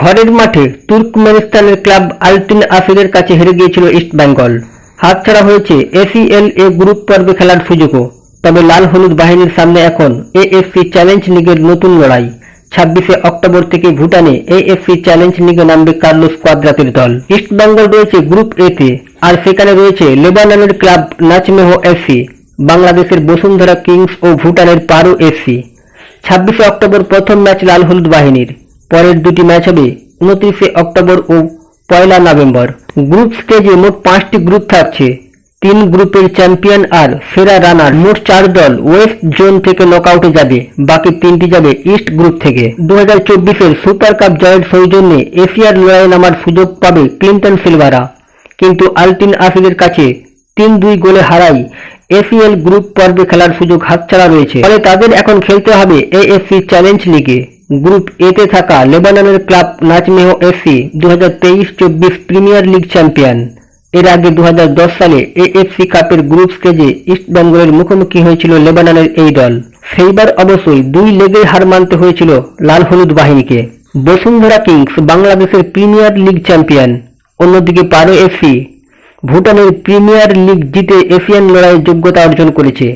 ঘরের মাঠে তুর্কমেনিস্তানের ক্লাব আলতিন আসিরের কাছে হেরে গিয়েছিল ইস্ট বেঙ্গল। হাতছাড়া হয়েছে এসিএল এ গ্রুপ পর্বে খেলার সুযোগও। তবে লাল হলুদ বাহিনীর সামনে এখন এএফসি চ্যালেঞ্জ লিগের নতুন লড়াই। ছাব্বিশে অক্টোবর থেকে ভুটানে এএফসি চ্যালেঞ্জ লিগে নামবে কার্লোস কোয়াদ্রাতের দল। ইস্ট বেঙ্গল রয়েছে গ্রুপ এ তে, আর সেখানে রয়েছে লেবাননের ক্লাব নাচমেহ এফসি বাংলাদেশের বসুন্ধরা কিংস ও ভুটানের পারো এফসি ছাব্বিশে অক্টোবর প্রথম ম্যাচ লাল হলুদ বাহিনীর। পরের দুটি ম্যাচ হবে উনত্রিশে অক্টোবর ও পয়লা নভেম্বর। গ্রুপ স্টেজে মোট পাঁচটি গ্রুপ থাকছে। তিন গ্রুপের চ্যাম্পিয়ন আর সেরা রানার। মোট চার দল ওয়েস্ট জোন থেকে নকআউটে যাবে। বাকি তিনটি যাবে ইস্ট গ্রুপ থেকে। দু হাজার চব্বিশের সুপার কাপ জয়ের সৌজন্যে এশিয়ার লড়াই নামার সুযোগ পাবে ক্লিন্টন সিলভারা। কিন্তু আলটিন আসিদের কাছে তিন দুই গোলে হারাই এসিএল গ্রুপ পর্বে খেলার সুযোগ হাতছাড়া রয়েছে। ফলে তাদের এখন খেলতে হবে এএফসি চ্যালেঞ্জ লিগে। গ্রুপ এতে থাকা লেবাননের ক্লাব নাচমেহ এফসি দু হাজার তেইশ চব্বিশ প্রিমিয়ার লিগ চ্যাম্পিয়ন। এর আগে দু হাজার দশ সালে এএফসি কাপের গ্রুপ স্টেজে ইস্ট বেঙ্গলের মুখোমুখি হয়েছিল লেবাননের এই দল। সেইবার অবশ্যই দুই লেগে হার মানতে হয়েছিল লাল হলুদ বাহিনীকে। বসুন্ধরা কিংস বাংলাদেশের প্রিমিয়ার লিগ চ্যাম্পিয়ন। অন্যদিকে পারো এফসি ভুটানের প্রিমিয়ার লিগ জিতে এশিয়ান লড়াইয়ের যোগ্যতা অর্জন করেছে।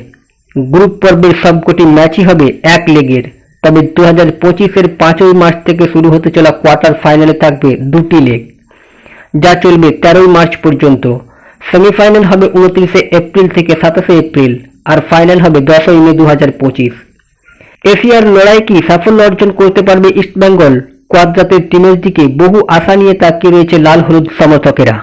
গ্রুপ পর্বের সবকটি ম্যাচই হবে এক লেগের। তবে দু হাজার পঁচিশের পাঁচই মার্চ থেকে শুরু হতে চলা কোয়ার্টার ফাইনালে থাকবে দুটি লেগ, যা চলবে তেরোই মার্চ পর্যন্ত। সেমিফাইনাল হবে উনত্রিশে এপ্রিল থেকে সাতাশে এপ্রিল, আর ফাইনাল হবে দশই মে দু হাজার পঁচিশ। এশিয়ার লড়াই কি সাফল্য অর্জন করতে পারবে ইস্টবেঙ্গল? কোয়াদ্রাতের টিমের দিকে বহু আশা নিয়ে তাকিয়ে রয়েছে লাল হলুদ সমর্থকেরা।